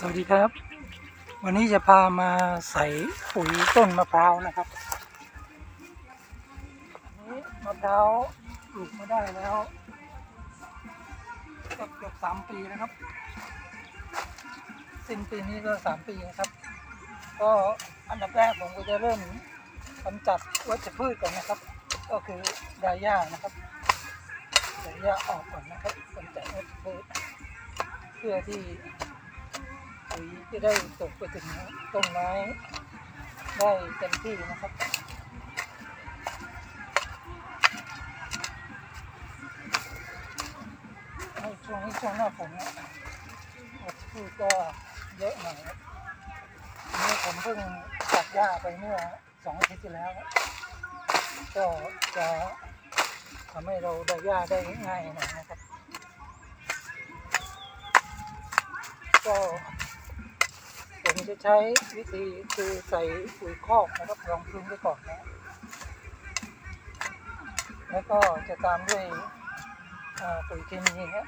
สวัสดีครับ วันนี้จะพามาใส่ปุ๋ยต้นมะพร้าวนะครับนนี้มะพร้าวปลูกมาได้แล้วเกือบเกือบสามปีนะครับ สิ้นปีนี้ก็สามปีนะครับ ก็อันดับแรกผมก็จะเริ่มกำจัดวัชพืชก่อนนะครับ ก็คือดาย่านะครับดาย่าออกก่อนนะครับกำจัดวัชพืชเพื่อที่ ปุ๋ยจะได้ตกไปถึงต้นไม้ได้เต็มที่นะครับในช่วงนี้ช่วงหน้าฝนเนี่ยวัชพืชก็เยอะหน่อยนี่ผมเพิ่งตัดหญ้าไปเมื่อสองอาทิตย์ที่แล้ว ก็จะทำให้เราได้หญ้าได้ง่ายหน่อยนะครับก็ จะใช้วิธีคือใส่ปุ๋ยคอกนะครับรองพื้นไว้ก่อนนะ แล้วก็จะตามด้วยปุ๋ยเคมีฮะ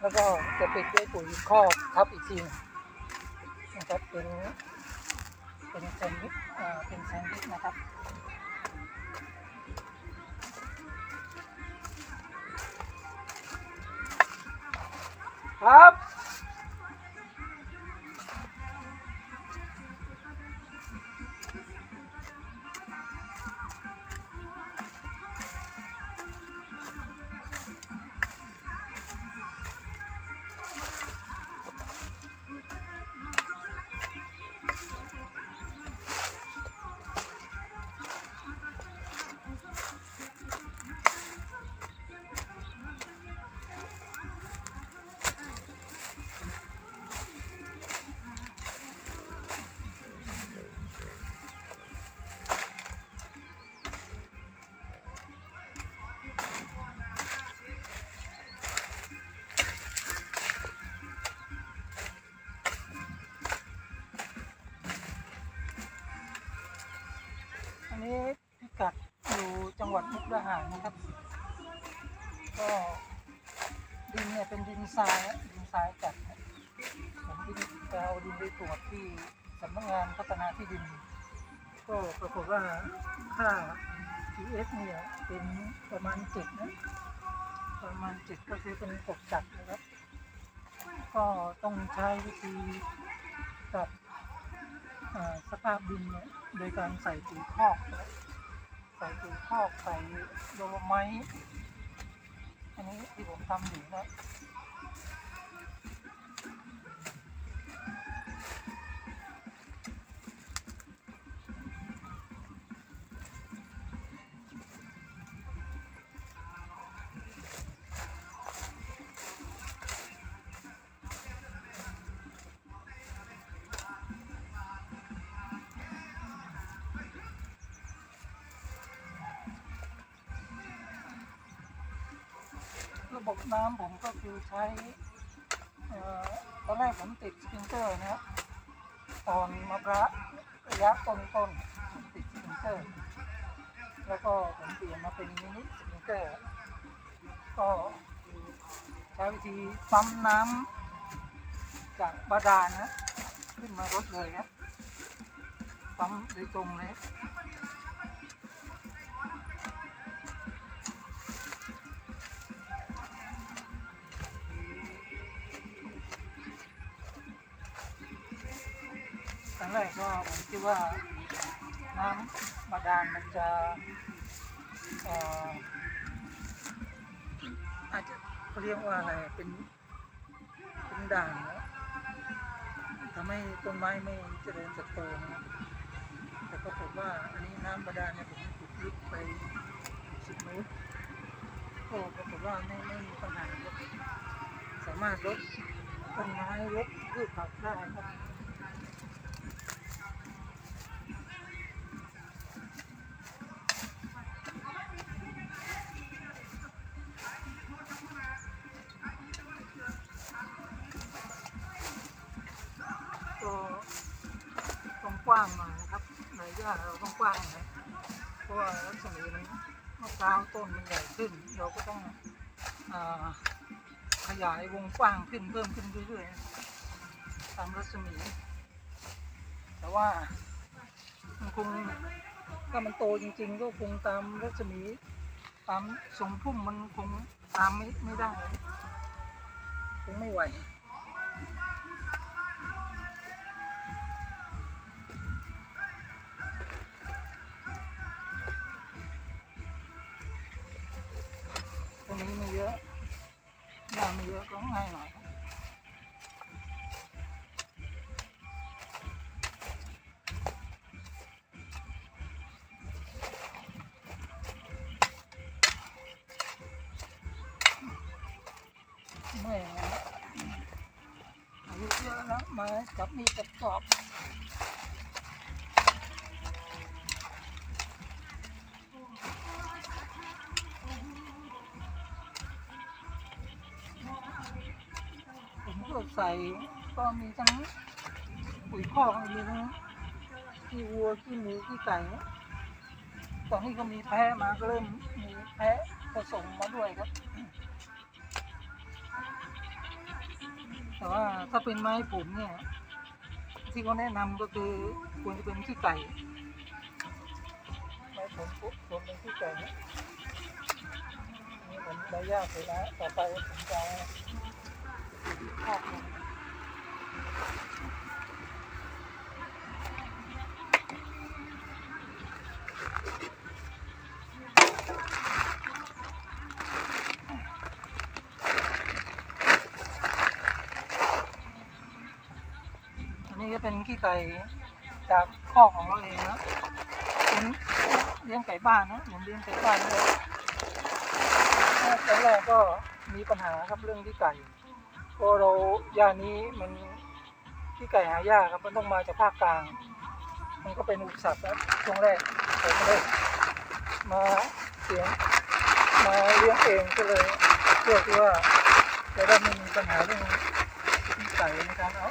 แล้วก็จะปิดด้วยปุ๋ยคอกทับอีกทีหนึ่งนะครับเป็นเป็นแซนด์วิชอ่าเป็นแซนด์วิชนะครับครับ จังหวัดมุกดาหารนะครับ ก็ดินเนี่ยเป็นดินทรายดินทรายจัดผมดินจะเอาดินไปตรวจที่สำนักงานพัฒนาที่ดิน ก็ปรากฏว่าค่า pH เนี่ยเป็นประมาณเจ็ดนะประมาณเจ็ดก็คือเป็นกรดจัดนะครับ ก็ต้องใช้วิธีปรับสภาพดินเนี่ยโดยการใส่ปุ๋ยคอกนะครับ ส่ปุ๋ยคอกใส่โดโลไมต์อันนี้ที่ผมทำอยู่นะ ระบบน้ำผมก็คือใช้ตอนแรกผมติดสปริงเกอร์นะครับตอนมะพร้าวระยะต้นๆผมติดสปริงเกอร์ แล้วก็ผมเปลี่ยนมาเป็นมินิสปริงเกอร์ ก็ใช้วิธีปั๊มน้ำจากบาดาลนะ ขึ้นมารถเลยครับปั๊มโดยตรงเลย รั้งแรกก็ผมคิดว่าน้ำบาดาลมันจะเอ่อาจจะเรียกว่าอะไรเป็นเป็นด่างนะทำให้ต้นไม้ไม่เจริญเติบโตนะแต่ปรากฏว่าอันนี้น้ำบาดาลเนี่ยผมขุดลึกไปสิบเมตรก็ปรากฏว่าไม่ไม่มีปัญหาสามารถลดต้นไม้ลดพืชผักได้ครับางหน่อยนะครับหญ้าเราต้องกว้างหน่อยเพราะว่ารัศมีมันมะพร้าวต้นมันใหญ่ขึ้น เราก็ต้องอขยายวงกว้างขึ้นเพิ่มขึ้นเรื่อยๆตามรัศมี แต่ว่ามันคงถ้ามันโตจริง ๆ ก็คงตามรัศมี ตามทรงพุ่มมันคงตามไม่ไม่ได้ คงไม่ไหวาไม่เยอะก็ง่ายหน่อยไม่อย่างนั้นอายุเยอะแล้วมาจับมีจับจอบ ใส่ก็มีทั้งปุ๋ยคอกมีทั้งขี้วัวขี้หมูขี้ไก่ตอนนี้ก็มีแพะมาก็เริ่มมีแพะผสมมาด้วยครับ แต่ว่าถ้าเป็นไม้ผมเนี่ย ที่เขาแนะนำก็คือควรจะเป็นขี้ไก่ไม้ผมปุ๊บผมเป็นขี้ไก่นี่ผมได้ยากเลยนะต่อไปผมจะ อันอันนี้ก็เป็นขี้ไก่จากคอกของเราเองนะผมเลี้ยงไก่บ้านนะผมเลี้ยงไก่บ้านเลยตอนแรกก็มีปัญหาครับเรื่องขี้ไก่ เพราะเราย่านนี้มันขี้ไก่หายากครับ มันต้องมาจากภาคกลาง มันก็เป็นอุปสรรคและช่วงแรกผมก็เลยมาเสียงมาเลี้ยงเองก็เลยเพื่อที่ว่าจะได้ไม่มีปัญหาเรื่องขี้ไก่ในการเอา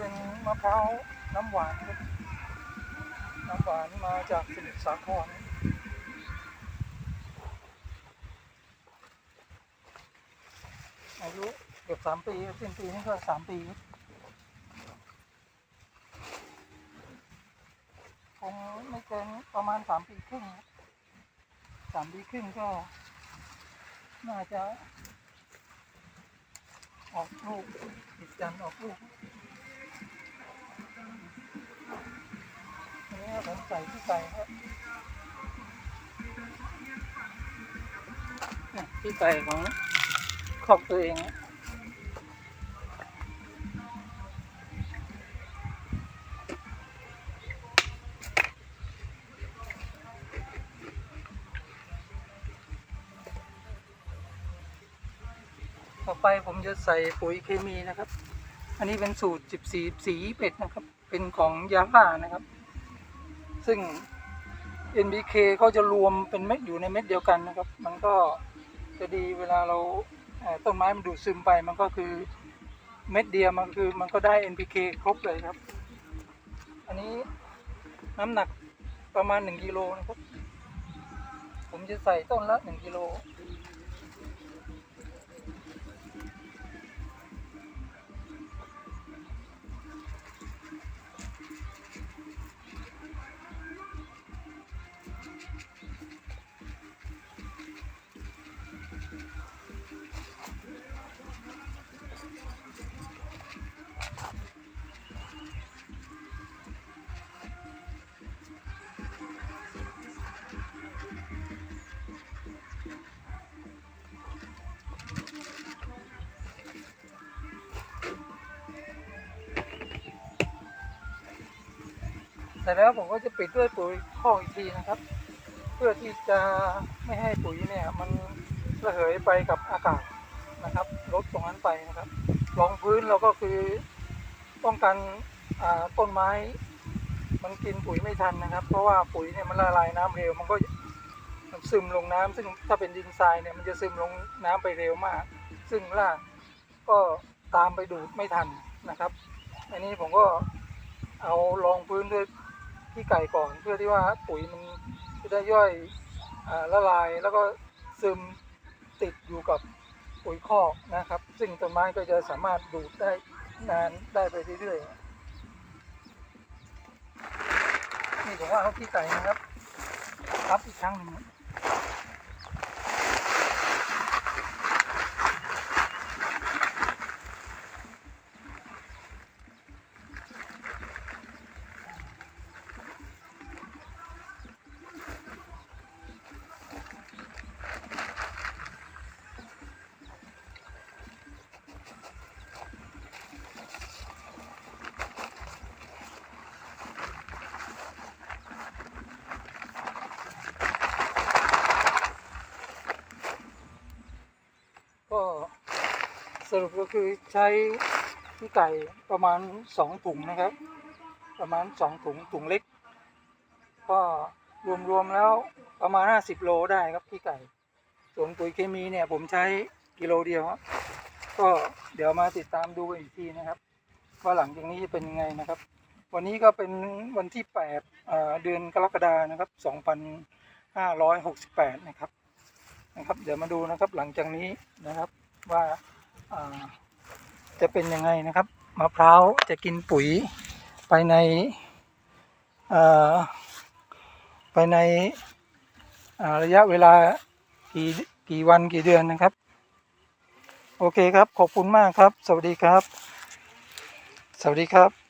เป็นมะพร้าวน้ำหวานครับน้ำหวานมาจากสมุทรสาครอายุเกือบสามปีสิ้นปีนี้ก็สามปีคงไม่เกินประมาณสามปีครึ่งสามปีครึ่งก็ น่าจะ ออกลูกติดกันออกลูก นนี้ผมใส่ที่ใส่ครับนี่ยที่ใส่ของครอบตัวเองต่อไปผมจะใส่ปุ๋ยเคมีนะครับ อันนี้เป็นสูตร 14สีเป็ดนะครับ เป็นของยาค่านะครับ ซึ่ง NBK เขาจะรวมเป็นเม็ดอยู่ในเม็ดเดียวกันนะครับ มันก็จะดีเวลาเราต้นไม้มันดูดซึมไปมันก็คือเม็ดเดียวมันคือมันก็ได้ NPK ครบเลยครับ อันนี้น้ำหนักประมาณ 1กิโลนะครับ ผมจะใส่ต้นละ 1กิโล เสร็จแล้วผมก็จะปิดด้วยปุ๋ยคอกอีกทีนะครับ เพื่อที่จะไม่ให้ปุ๋ยเนี่ยมันระเหยไปกับอากาศนะครับลดตรงนั้นไปนะครับรองพื้นเราก็คือป้องกันต้นไม้ มันกินปุ๋ยไม่ทันนะครับ เพราะว่าปุ๋ยเนี่ยมันละลายน้ำเร็ว มันก็มันซึมลงน้ำซึ่งถ้าเป็นดินทรายเนี่ยมันจะซึมลงน้ำไปเร็วมาก ซึ่งรากก็ตามไปดูดไม่ทันนะครับ อันนี้ผมก็เอารองพื้นด้วย ที่ไก่ก่อนเพื่อที่ว่าปุ๋ยมันจะได้ย่อยอละลายแล้วก็ซึมติดอยู่กับปุ๋ยคอกนะครับ ซึ่งต้นไม้ก็จะสามารถดูดได้นานได้ไปเรื่อยๆนี่ผมว่าเขาที่ไก่นะครับรับอีกครั้งหนึ่ง ก็ สรุปก็คือใช้ขี้ไก่ประมาณสองถุงนะครับ ประมาณสองถุงถุงเล็ก ก็รวมๆแล้วประมาณห้าสิบโลได้ครับขี้ไก่ส่วนปุ๋ยเคมีเนี่ยผมใช้กิโลเดียวก็เดี๋ยวมาติดตามดูอีกทีนะครับว่าหลังจากนี้จะเป็นยังไงนะครับ วันนี้ก็เป็นวันที่แปดเดือนกรกฎานะครับสองพันห้าร้อยหกสิบแปดนะครับนะครับ เดี๋ยวมาดูนะครับหลังจากนี้นะครับว่า จะเป็นยังไงนะครับมะพร้าวจะกินปุ๋ยไปในไปในระยะเวลากี่กี่วันกี่เดือนนะครับ โอเคครับ ขอบคุณมากครับ สวัสดีครับ สวัสดีครับ